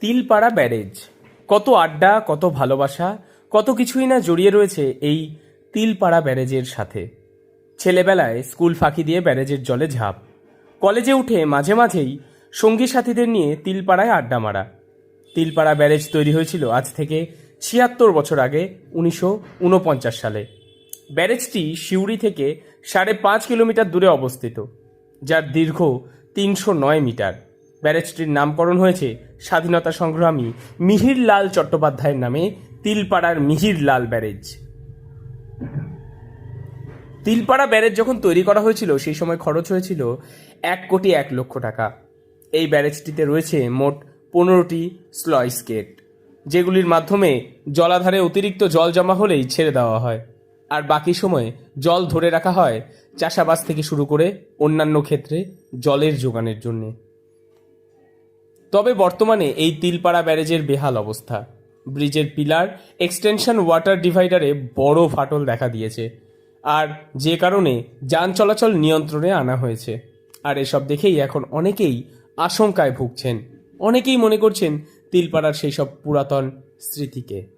Tilpara barrage. কত আড্ডা, কত ভালোবাসা, কত কিছুই না জড়িয়ে রয়েছে এই তিলপাড়া ব্যারেজের সাথে। ছেলেবেলায় স্কুল ফাঁকি দিয়ে ব্যারেজের জলে ঝাঁপ। কলেজে উঠে মাঝে মাঝেই সঙ্গী সাথীদের নিয়ে তিলপাড়ায় আড্ডা মারা। তিলপাড়া ব্যারেজ তৈরি হয়েছিল আজ থেকে ছিয়াত্তর বছর আগে, উনিশশো উনপঞ্চাশ সালে। ব্যারেজটি সিউড়ি থেকে সাড়ে পাঁচ কিলোমিটার দূরে অবস্থিত, যার দীর্ঘ তিনশো নয় মিটার। ব্যারেজটির নামকরণ হয়েছে স্বাধীনতা সংগ্রামী মিহির লাল চট্টোপাধ্যায়ের নামে তিলপাড়ার মিহির লাল ব্যারেজ। তিলপাড়া ব্যারেজ যখন তৈরি করা হয়েছিল, সেই সময় খরচ হয়েছিল এক কোটি এক লক্ষ টাকা। এই ব্যারেজটিতে রয়েছে মোট পনেরোটি স্লয়েস গেট, যেগুলির মাধ্যমে জলাধারে অতিরিক্ত জল জমা হলেই ছেড়ে দেওয়া হয়। আর বাকি সময়ে জল ধরে রাখা হয় চাষাবাস থেকে শুরু করে অন্যান্য ক্ষেত্রে জলের যোগানের জন্যে। তবে বর্তমানে এই তিলপাড়া ব্যারেজের বেহাল অবস্থা। ব্রিজের পিলার, এক্সটেনশন ওয়াটার ডিভাইডারে বড় ফাটল দেখা দিয়েছে। আর যে কারণে যান চলাচল নিয়ন্ত্রণে আনা হয়েছে। আর এসব দেখেই এখন অনেকেই আশঙ্কায় ভুগছেন। অনেকেই মনে করছেন তিলপাড়ার সেই সব পুরাতন স্মৃতিকে।